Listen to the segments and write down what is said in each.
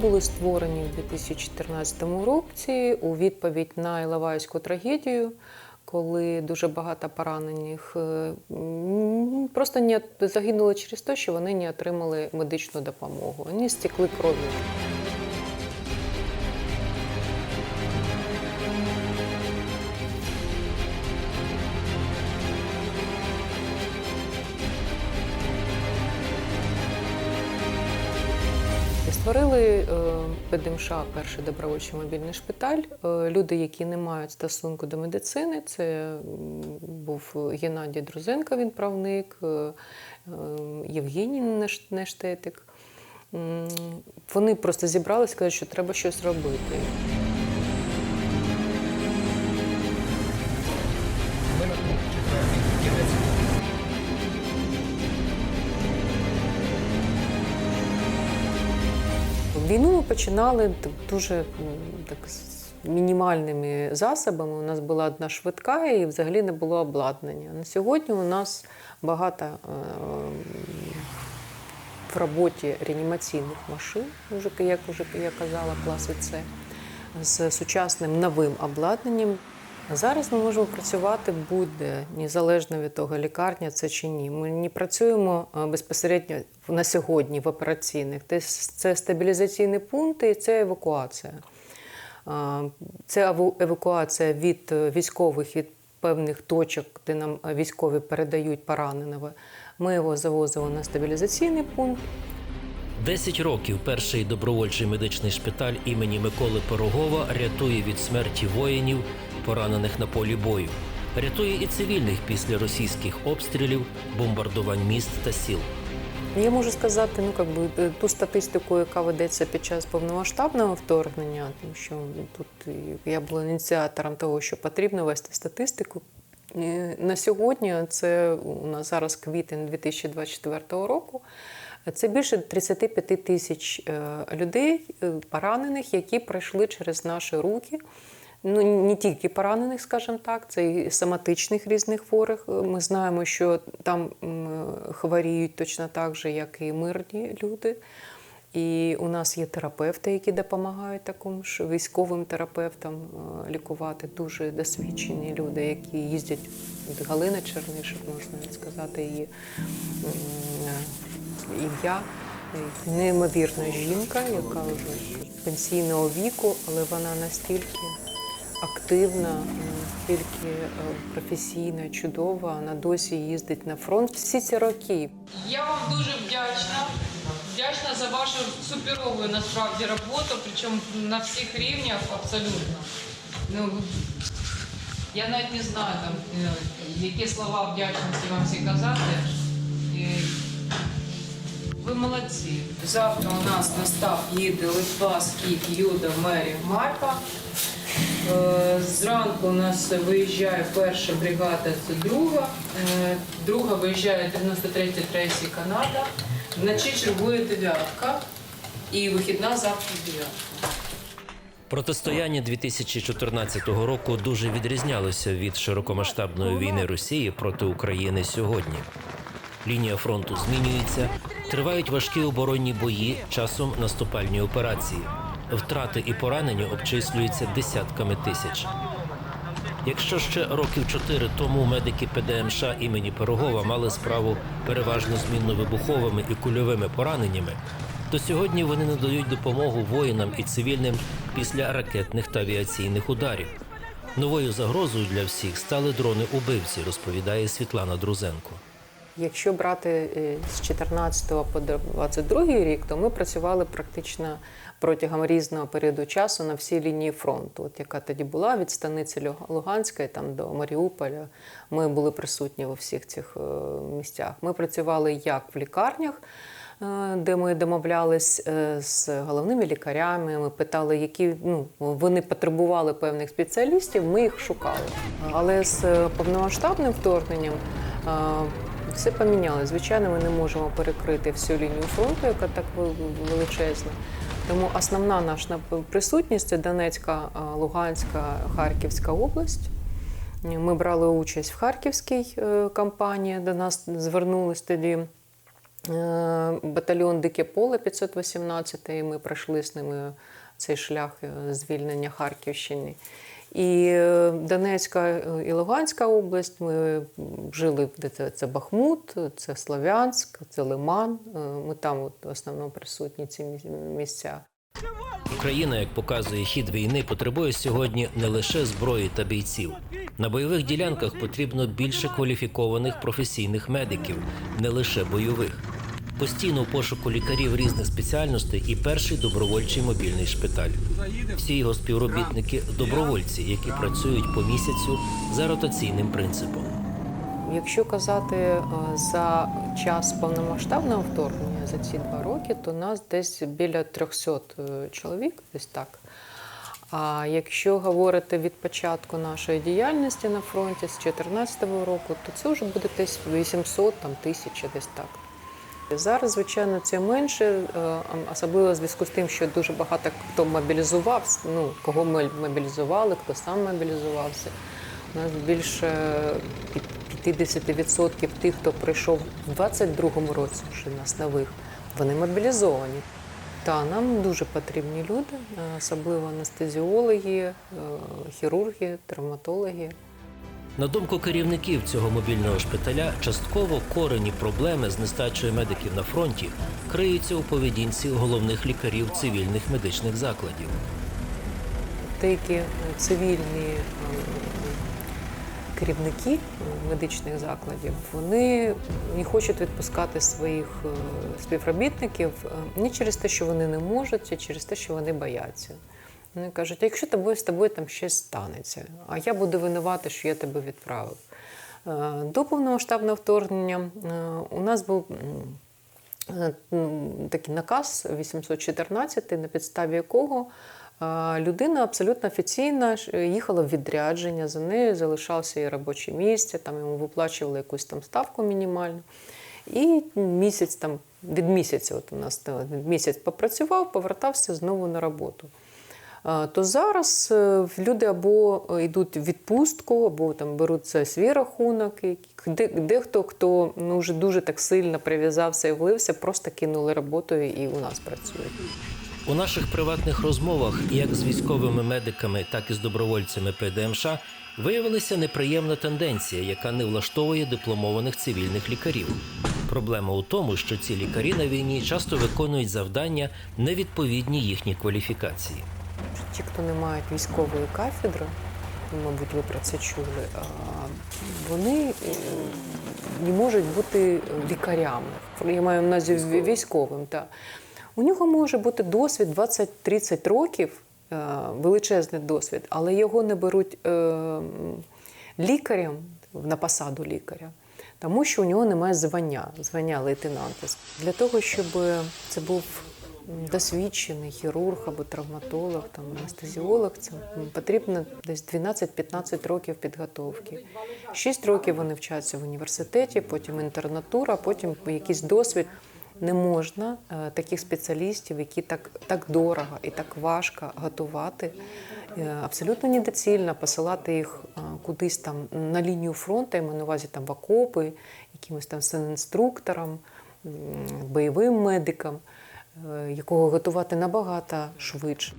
Були створені в 2014 році у відповідь на Іловайську трагедію, коли дуже багато поранених е, просто не загинули через те, що вони не отримали медичну допомогу. Вони стікли кров'ю. Створили е, ПДМШ перший добровольчий мобільний шпиталь. Е, Люди, які не мають стосунку до медицини, це був Геннадій Друзенко, він правник, е, Євгеній Неш- Нештетик. Вони просто зібралися і сказали, що треба щось робити. Війну ми починали дуже так з мінімальними засобами. У нас була одна швидка і взагалі не було обладнання. На сьогодні у нас багато е, в роботі реанімаційних машин, як вже я казала, класи С, з сучасним новим обладнанням. Зараз ми можемо працювати будь-де, незалежно від того, лікарня це чи ні. Ми не працюємо е, безпосередньо на сьогодні в операційних. Це- стабілізаційні пункти і це евакуація. Це евакуація від е, військових від певних точок, де нам е, військові передають пораненого. Ми його завозимо на стабілізаційний пункт. 10 років перший добровольчий медичний шпиталь імені Миколи Пирогова рятує від смерті воїнів, поранених на полі бою. Рятує і цивільних після російських обстрілів, бомбардувань міст та сіл. Я можу сказати, ну как би е, ту статистику, яка ведеться під час повномасштабного вторгнення, тому що тут я була ініціатором того, що потрібно вести статистику. Е, На сьогодні це у нас зараз квітень 2024 року. Це більше 35 тисяч е, людей е, поранених, які пройшли через наші руки. Ну не тільки поранених, скажімо так, це і соматичних різних хворих. Ми знаємо, що там хворіють точно так же, як і мирні люди. І у нас є терапевти, які допомагають такому ж військовим терапевтам е, лікувати дуже досвідчені люди, які їздять. От Галина Чернишик, можна сказати, її ім'я. Неймовірна жінка, яка вже пенсійного віку, але вона настільки активна, настільки е, професійна, чудова. Вона досі їздить на фронт всі ці роки. Я вам дуже вдячна. Вдячна за вашу суперову насправді роботу, причому на всіх рівнях абсолютно. Ну, я навіть не знаю, там, е, які слова вдячності вам всі казати. Е, Ви молодці. Завтра у нас на став їде Литва, Скіф, Юда, Мері, Мальпа. Е, Зранку у нас виїжджає перша бригада, це друга. Е, Друга виїжджає 93 Трейсі Канада. Вночі чергує дев'ятка. І вихідна завтра дев'ятка. Протистояння 2014 року дуже відрізнялося від широкомасштабної війни Росії проти України сьогодні. Лінія фронту змінюється, тривають важкі оборонні бої, часом наступальні операції. Втрати і поранені обчислюються десятками тисяч. Якщо ще років чотири тому медики ПДМШ імені Пирогова мали справу переважно з мінно-вибуховими і кульовими пораненнями, то сьогодні вони надають допомогу воїнам і цивільним після ракетних та авіаційних ударів. Новою загрозою для всіх стали дрони-убивці, розповідає Світлана Друзенко. Якщо брати е, з 14 по 22 рік, то ми працювали практично протягом різного періоду часу на всій лінії фронту, от яка тоді була від станиці Луганської там до Маріуполя. Ми були присутні у всіх цих е, місцях. Ми працювали як в лікарнях. е, Де ми домовлялись е, з головними лікарями, ми питали, які ну вони потребували певних спеціалістів. Ми їх шукали. Але з повномасштабним вторгненням все помінялося. Звичайно, ми не можемо перекрити всю лінію фронту, яка так величезна. Тому основна наша присутність це Донецька, Луганська, Харківська область. Ми брали участь в Харківській е, кампанії, до нас звернулись тоді е, батальйон Дике Поле 518, і ми пройшли з ними цей шлях е, звільнення Харківщини. І е, Донецька е, і Луганська область ми жили, де це, Бахмут, це Слов'янськ, це Лиман. Е, Ми там от, в основному присутні ці місця. Україна, як показує хід війни, потребує сьогодні не лише зброї та бійців. На бойових ділянках потрібно більше кваліфікованих професійних медиків, не лише бойових. Постійно в пошуку лікарів різних спеціальностей і перший добровольчий мобільний шпиталь. Всі його співробітники добровольці, які працюють по місяцю за ротаційним принципом. Якщо казати е, за час повномасштабного вторгнення за ці два роки, то нас десь біля 300 е, чоловік, десь так. А якщо говорити від початку нашої діяльності на фронті з 2014 року, то це вже буде десь 800, там, тисяча, десь так. Зараз, звичайно, це менше, е, особливо в зв'язку з тим, що дуже багато хто мобілізувався, ну, кого ми мобілізували, хто сам мобілізувався. У нас більше 50% тих, хто прийшов в 22-му році, вже нас нових, вони мобілізовані. Та нам дуже потрібні люди, е, особливо анестезіологи, е, хірурги, травматологи. На думку керівників цього мобільного шпиталя, частково корені проблеми з нестачею медиків на фронті криються у поведінці головних лікарів цивільних медичних закладів. деякі цивільні е, керівники медичних закладів вони не хочуть відпускати своїх е, співробітників не через те, що вони не можуть, а через те, що вони бояться. Вони кажуть, а якщо тобою з тобою там щось станеться, а я буду винувати, що я тебе відправив. Е, До повномасштабного вторгнення е, у нас був е, такий наказ 814, на підставі якого людина абсолютно офіційно їхала в відрядження, за нею залишався і робоче місце, там йому виплачували якусь там ставку мінімальну. І місяць там від місяця, от у нас від місяць попрацював, повертався знову на роботу. Е, То зараз е, люди або йдуть в відпустку, або там беруть це свій рахунок. Дехто, хто ну, вже дуже так сильно прив'язався і влився, просто кинули роботу і у нас працюють. У наших приватних розмовах, як з військовими медиками, так і з добровольцями ПДМШ, виявилася неприємна тенденція, яка не влаштовує дипломованих цивільних лікарів. Проблема у тому, що ці лікарі на війні часто виконують завдання невідповідні їхній кваліфікації. Ті, хто не мають військової кафедри, мабуть, ви про це чули, вони е, не можуть бути лікарями. Я маю на увазі військовим. Та. У нього може бути досвід 20-30 років, е, величезний досвід, але його не беруть е, лікарем на посаду лікаря. Тому що у нього немає звання, звання лейтенанта. Для того, щоб це був досвідчений хірург або травматолог, там анестезіолог, це потрібно десь 12-15 років підготовки. 6 років вони вчаться в університеті, потім інтернатура, потім якийсь досвід. Не можна е, таких спеціалістів, які так, так дорого і так важко готувати, е, абсолютно недоцільно посилати їх е, кудись там на лінію фронту, я маю на увазі там в окопи, якимось там інструкторам, бойовим медикам, якого готувати набагато швидше.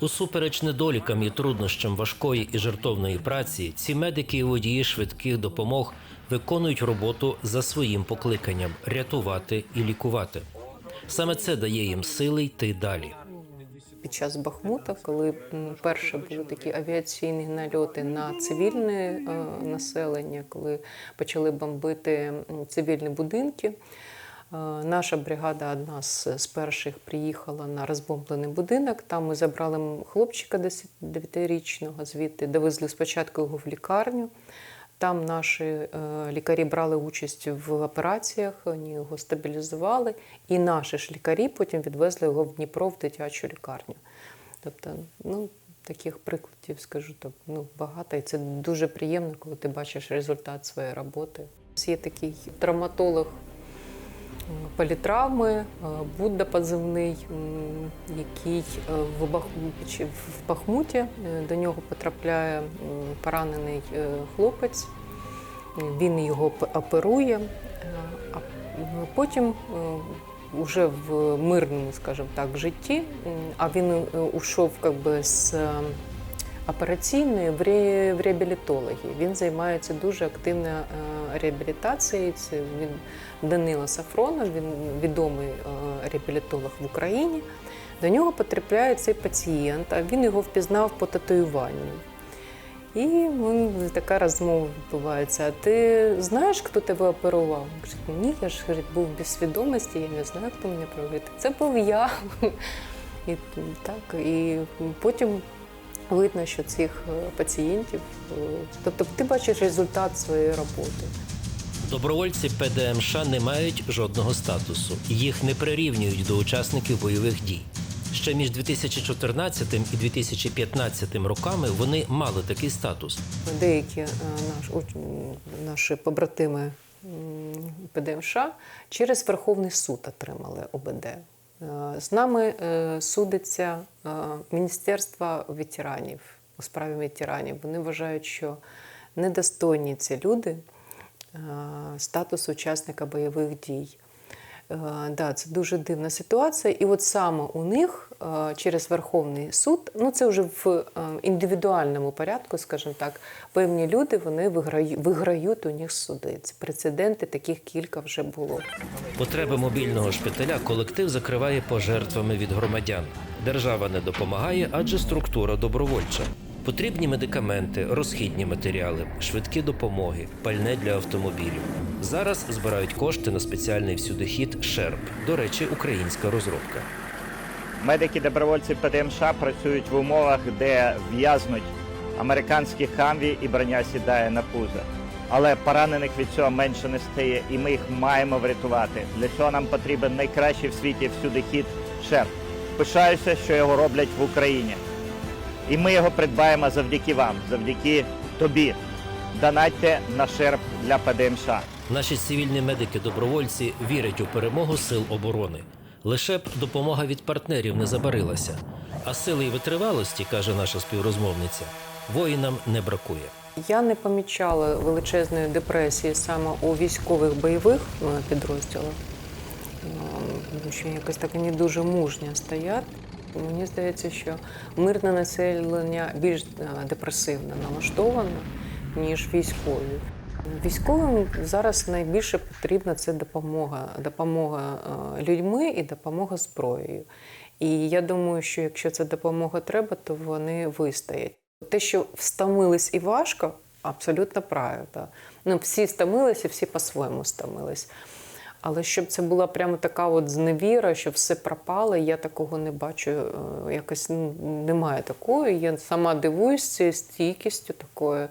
Усупереч недолікам і труднощам важкої і жертовної праці, ці медики і водії швидких допомог виконують роботу за своїм покликанням рятувати і лікувати. Саме це дає їм сили йти далі. Під час Бахмута, коли перше були такі авіаційні нальоти на цивільне е, населення, коли почали бомбити цивільні будинки. Е, Наша бригада одна з, перших приїхала на розбомблений будинок. Там ми забрали хлопчика 9-річного звідти, довезли спочатку його в лікарню. Там наші е, лікарі брали участь в операціях, вони його стабілізували, і наші ж лікарі потім відвезли його в Дніпро в дитячу лікарню. Тобто, ну, таких прикладів скажу так, ну, багато. І це дуже приємно, коли ти бачиш результат своєї роботи. Є такий травматолог політравми, е, Будда позивний, який е, в Бахмуті е, до нього потрапляє поранений хлопець. Він його оперує, а Потім вже в мирному, скажімо так, житті, а він ушов как би, з операційної в, ре, в реабілітологи. Він займається дуже активно е, реабілітацією. Це він Данило Сафронов, він відомий е, реабілітолог в Україні. До нього потрапляє цей пацієнт, а він його впізнав по татуюванню. І ну, така розмова відбувається. А ти знаєш, хто тебе оперував? Він каже, ні, я ж говорить, був без свідомості, я не знаю, хто мене оперував. Це був я. І так, і потім видно, що цих е, пацієнтів, е, тобто ти бачиш результат своєї роботи. Добровольці ПДМШ не мають жодного статусу. Їх не прирівнюють до учасників бойових дій. Ще між 2014 і 2015 роками вони мали такий статус. Деякі е, наш, наші побратими ПДМШ через Верховний суд отримали ОБД. Е, З нами е, судиться е, Міністерство ветеранів у справі ветеранів. Вони вважають, що недостойні ці люди статус учасника бойових дій. Да, це дуже дивна ситуація. І от саме у них через Верховний суд, ну це вже в е, індивідуальному порядку, скажімо так, певні люди вони виграють, виграють у них суди. Це прецеденти, таких кілька вже було. Потреби мобільного шпиталя колектив закриває пожертвами від громадян. Держава не допомагає, адже структура добровольча. Потрібні медикаменти, розхідні матеріали, швидкі допомоги, пальне для автомобілів. Зараз збирають кошти на спеціальний всюдихід ШЕРП. До речі, українська розробка. Медики-добровольці ПДМШ працюють в умовах, де в'язнуть американські хамві і броня сідає на пузо. Але поранених від цього менше не стає, і ми їх маємо врятувати. Для цього нам потрібен найкращий в світі всюди хід шерп. Пишаюся, що його роблять в Україні. І ми його придбаємо завдяки вам, завдяки тобі. Донатьте на шерп для ПДМШ. Наші цивільні медики-добровольці вірять у перемогу сил оборони. Лише б допомога від партнерів не забарилася. А сили і витривалості, каже наша співрозмовниця, воїнам не бракує. Я не помічала величезної депресії саме у військових бойових е, підрозділах, Ем, тому що якось так вони дуже мужньо стоять. Мені здається, що мирне населення більш е, депресивно налаштоване, ніж військові. Військовим зараз найбільше потрібна це допомога, допомога е, людьми і допомога зброєю. І я думаю, що якщо ця допомога треба, то вони вистоять. Те, що встомились і важко, абсолютно правда. Ну, всі стомилися, всі по-своєму стомились. Але щоб це була прямо така от зневіра, що все пропало, я такого не бачу. е, Якось ну, немає такої. Я сама дивуюсь цією стійкістю такою.